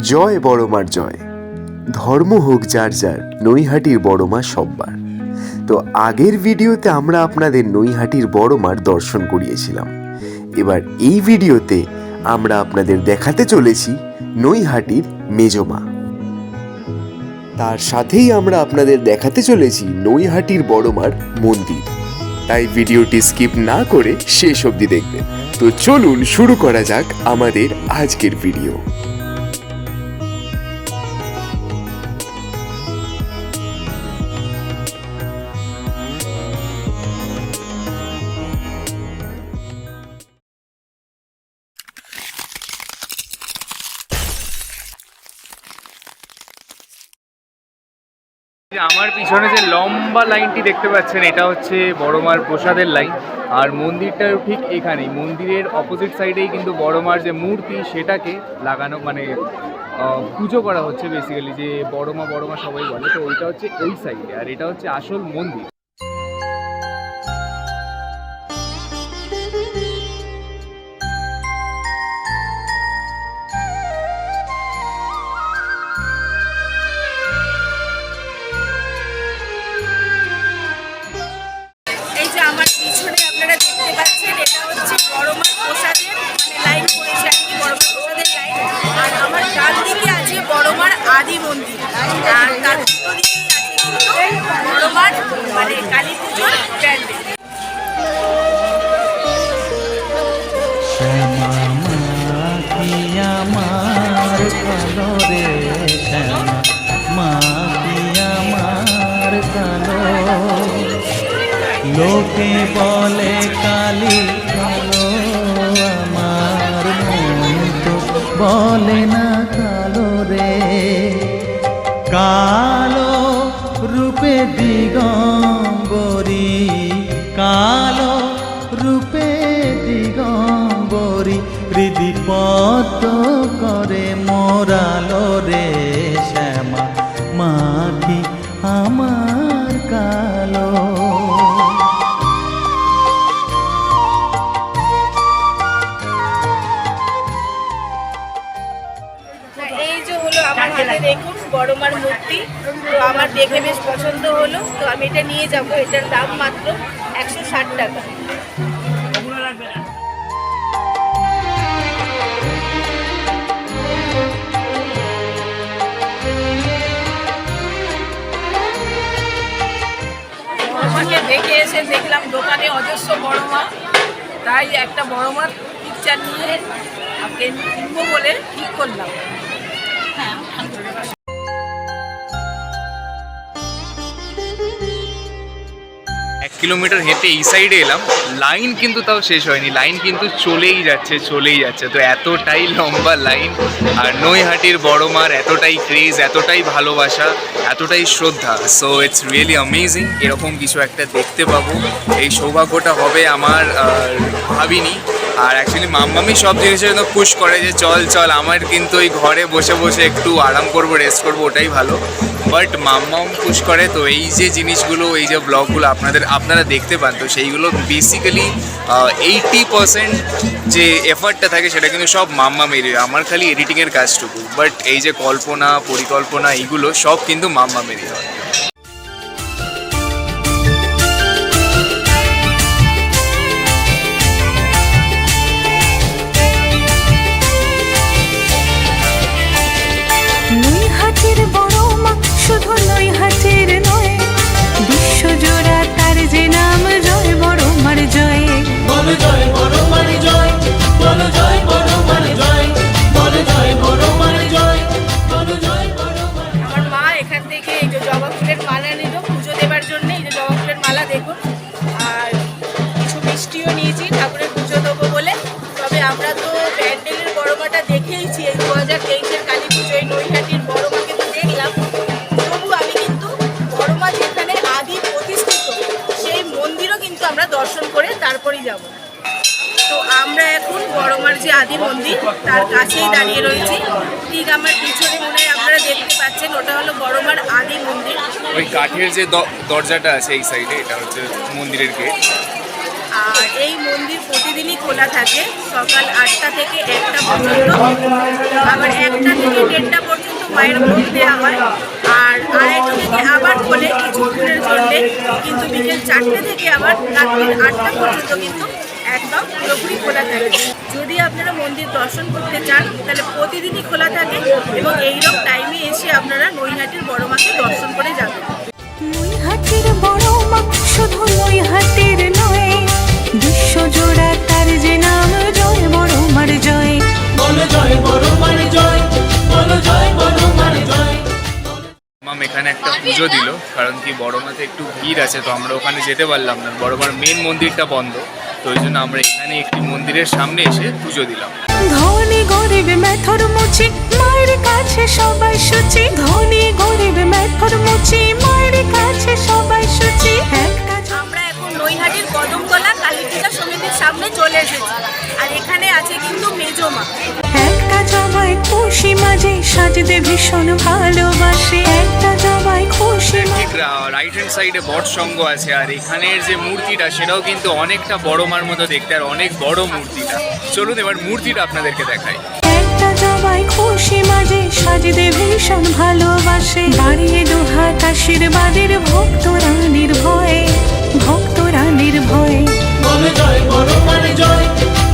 জয় বড়মার জয়। ধর্ম হোক যার যার, নৈহাটির বড়মা সব্বার। তো আগের ভিডিওতে আমরা আপনাদের নৈহাটির বড়মার দর্শন করিয়েছিলাম। এবার এই ভিডিওতে আমরা আপনাদের দেখাতে চলেছি নৈহাটির মেজমা। তার সাথেই আমরা আপনাদের দেখাতে চলেছি নৈহাটির বড়মার মন্দির। তাই ভিডিওটি স্কিপ না করে শেষ অবধি দেখবেন। তো চলুন শুরু করা যাক আমাদের আজকের ভিডিও। আমার পিছনে যে লম্বা লাইনটি দেখতে পাচ্ছেন, এটা হচ্ছে বড়মার প্রসাদের লাইন। আর মন্দিরটাও ঠিক এখানেই। মন্দিরের অপোজিট সাইডেই কিন্তু বড়মার যে মূর্তি, সেটাকে লাগানো মানে পুজো করা হচ্ছে বেসিক্যালি যে বড়মা বড়মা সবাই বলে। তো ওইটা হচ্ছে ওই সাইডে আর এটা হচ্ছে আসল মন্দির। আর তার উল্টো দিকেই আছে কিন্তু লোকে বলে কালি কালো আমার তো বলে না কালো রূপে দিগম্বরী, কালো রূপে দিগম্বরী হৃদি পদ্ম করে মোরালো রে শ্যামা, মাখি আমার কালো। দেখুন। বড়মার মূর্তি। তো আমার দেখে বেশ পছন্দ হলো। তো আমি এটা নিয়ে যাব। এটার দাম মাত্র একশো ষাট টাকা। দেখে এসে দেখলাম দোকানে অজস্র বড় মা তাই একটা বড় মার পিকচার নিয়ে কিনবো বলে ঠিক করলাম। এক কিলোমিটার হেঁটে এই সাইডে এলাম। লাইন কিন্তু তাও শেষ হয়নি। লাইন কিন্তু চলেই যাচ্ছে চলেই যাচ্ছে। তো এতটাই লম্বা লাইন আর নৈহাটির বড় মার এতটাই ক্রেজ এতটাই ভালোবাসা, এতটাই শ্রদ্ধা। সো ইটস রিয়েলি অ্যামেজিং এরকম কিছু একটা দেখতে পাবো। এই সৌভাগ্যটা হবে আমার ভাবিনি। আর অ্যাকচুয়ালি মাম্মামি সব জিনিসের জন্য পুশ করে যে চল চল, আমার কিন্তু ওই ঘরে বসে বসে একটু আরাম করব রেস্ট করব, ওটাই ভালো। বাট মাম্মাম পুশ করে, তো এই যে জিনিসগুলো, এই যে ব্লগগুলো আপনাদের, আপনারা দেখতে পান, তো সেইগুলো বেসিক্যালি এইটি পার্সেন্ট যে এফার্টটা থাকে সেটা কিন্তু সব মাম্মা মেরে আমার খালি এডিটিংয়ের কাজটুকু। বাট এই যে কল্পনা, পরিকল্পনা, এইগুলো সব কিন্তু মাম্মা হয়। জবা ফুলের মালা নিল, পুজো দেবার জন্য। এই যে জবা ফুলের মালা, দেখুন। আর কিছু মিষ্টিও নিয়েছি, ঠাকুরের পুজো দেবো বলে। তবে আমরা তো প্যান্ডেলের বড়মাটা দেখেইছি, এই দু হাজার তেইশের কালী পুজো, এই নৈহাটির বড়মাকে তো দেখলাম। তবু আমি কিন্তু বড়মা যেখানে আদি প্রতিষ্ঠিত, সেই মন্দিরও কিন্তু আমরা দর্শন করে তারপরেই যাব। তো আমরা এখন বড়মার যে আদি মন্দির তার কাছেই দাঁড়িয়ে রয়েছি। ঠিক আমার পিছনে মনে হয় আপনারা দেখতে পাচ্ছেন ওটা হলো বড়মার আদি মন্দির। ওই কাঠের যে দরজাটা আছে এই সাইডে এটা হচ্ছে মন্দিরের গেট। আর এই মন্দির প্রতিদিনই খোলা থাকে সকাল আটটা থেকে একটা পর্যন্ত। আবার একটা থেকে দেড়টা পর্যন্ত মায়ের ভোগ দেওয়া হয়। আর আড়াইটা থেকে আবার খোলে কিছুক্ষণের জন্যে। কিন্তু বিকেল চারটে থেকে আবার রাত্রির আটটা পর্যন্ত কিন্তু একদম পুরোপুরি খোলা থাকে। যদি আপনারা মন্দির দর্শন করতে চান, তাহলে প্রতিদিনই খোলা থাকে এবং এইরকম টাইমে এসে আপনারা নৈহাটির বড় মাকে দর্শন করে যাবেন। নৈহাটির বড় মা, শুধু নৈহাটির মাম এখানে একটা পুজো দিল কারণ কি বড় মাতে একটু ভিড় আছে তো আমরা ওখানে যেতে পারলাম না। বড় মার মেন মন্দিরটা বন্ধ তো ওই জন্য আমরা এখানে একটি মন্দিরের সামনে এসে পুজো দিলাম। ধনী গরিব মেথর মুচি মায়ের কাছে সবাই সুচি। ধনী গরিব মেথর মুচি মায়ের কাছে সবাই সুচি। আমরা এখন নৈহাটির কদমতলা কালী পূজা সমিতির সামনে চলে এসেছি। আর এখানে আছে কিন্তু মেজমা একটা জবাই খুশি মাঝে সাজতে ভীষণ ভালোবাসে। একটা জবাই খুশি রাইট হ্যান্ড সাইডে বট সঙ্গ আছে আর এখানের যে মূর্তিটা সেটাও কিন্তু অনেকটা বড় মার মতো দেখতে আর অনেক বড় মূর্তিটা। চলুন এবার মূর্তিটা আপনাদেরকে দেখাই। একটা জবাই খুশি মাঝে সাজতে ভীষণ ভালোবাসে। বাড়িয়ে দুহাত আশীর্বাদের ভক্তরা নির্ভয়ে ভক্তরা নির্ভয়ে বলো জয় বড় মানে জয়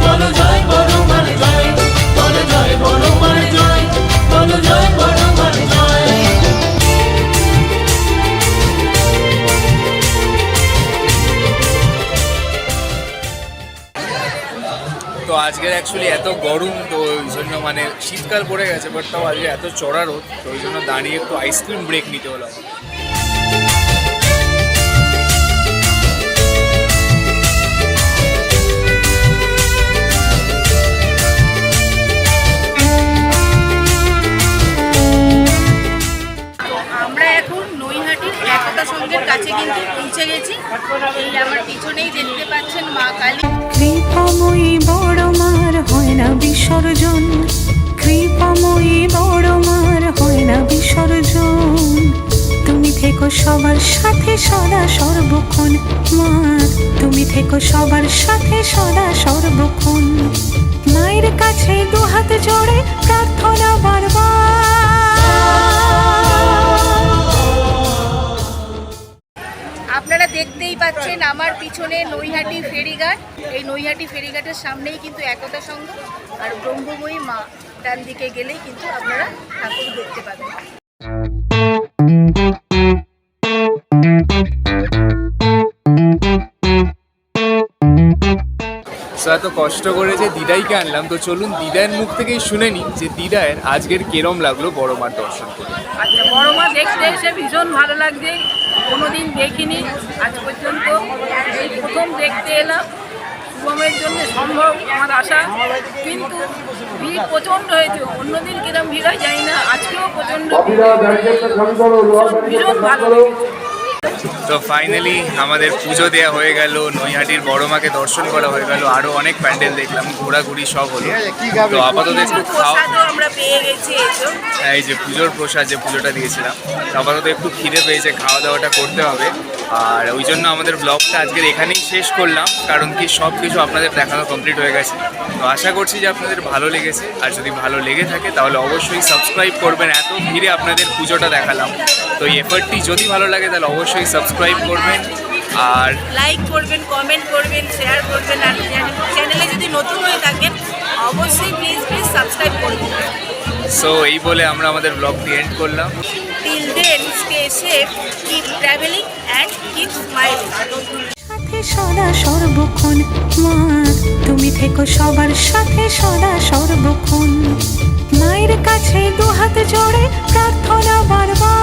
বলো জয় বড় মানে জয়। অ্যাকচুয়ালি এত গরম তো ওই জন্য মানে শীতকাল পড়ে গেছে বাট তাও আজকে এত চড়া রোদ তো ওই জন্য দাঁড়িয়ে একটু আইসক্রিম ব্রেক নিতে হলো আমরা এখন নৈহাটির একতা সঙ্গের কাছে কিন্তু পৌঁছে গেছি। এই আমার পিছনেই দেখতে পাচ্ছেন মা কালী। কৃপাময়ী বড় হয় না বিসর্জন, কৃপাময়ী বড় মার হয় না বিসর্জন। তুমি থেকো সবার সাথে সদা সর্বক্ষণ মা তুমি থেকো সবার সাথে সদা সর্বক্ষণ। মায়ের কাছে দুহাত জোড়ে প্রার্থনা বারবার। দেখতেই পাচ্ছেন আমার পিছনে নৈহাটি ফেরিঘাট। এই নৈহাটি ফেরিঘাটের সামনেই কিন্তু একতা সংঘ আর ব্রহ্মময়ী মা ডান দিকে গেলেই কিন্তু আপনারা ঠাকুর দেখতে পাবেন। এত কষ্ট করে যে দিদাইকে আনলাম তো চলুন দিদায়ের মুখ থেকেই শুনে নিই যে দিদায়ের আজকের কেরম লাগল বড় মার দর্শন করে। আচ্ছা বড় মা দেখতে এসে ভীষণ ভালো লাগছে। কোনোদিন দেখিনি। আজ পর্যন্ত এই প্রথম দেখতে এলাম। শুভমের জন্য সম্ভব আমার আশা। কিন্তু ভিড় প্রচণ্ড হয়েছে। অন্যদিন কিরম ভিড় হয় জানি না। আজকেও প্রচণ্ড ভীষণ ভালো লেগেছে। তো ফাইনালি আমাদের পুজো দেওয়া হয়ে গেল নৈহাটির বড় মাকে দর্শন করা হয়ে গেল আরও অনেক প্যান্ডেল দেখলাম ঘোরাঘুরি সব হলো। তো আপাতত একটু খাওয়া গেছি এই যে পুজোর প্রসাদ যে পুজোটা দিয়েছিলাম আপাতত একটু খিদে পেয়েছে খাওয়া দাওয়াটা করতে হবে। আর ওই জন্য আমাদের ব্লগটা আজকের এখানেই শেষ করলাম কারণ কি সব কিছু আপনাদের দেখানো কমপ্লিট হয়ে গেছে। তো আশা করছি যে আপনাদের ভালো লেগেছে আর যদি ভালো লেগে থাকে তাহলে অবশ্যই সাবস্ক্রাইব করবেন এত ভিড়ে আপনাদের পুজোটা দেখালাম। তো এই এফার্টটি যদি ভালো লাগে তাহলে অবশ্যই সাবস্ক্রাইব করবেন আর লাইক করবেন কমেন্ট করবেন শেয়ার করবেন আর চ্যানেলে যদি নতুন হয়ে থাকেন অবশ্যই প্লিজ প্লিজ সাবস্ক্রাইব করবেন। সো এই বলে আমরা আমাদের ব্লগটি এন্ড করলাম। Till then stay keep travelling and keep সাথে সদা সর্বক্ষণ, মা, তুমি থেকো সবার সাথে সদা সর্বক্ষণ। মায়ের কাছে দু দুহাত জোড়ে প্রার্থনা বারবার।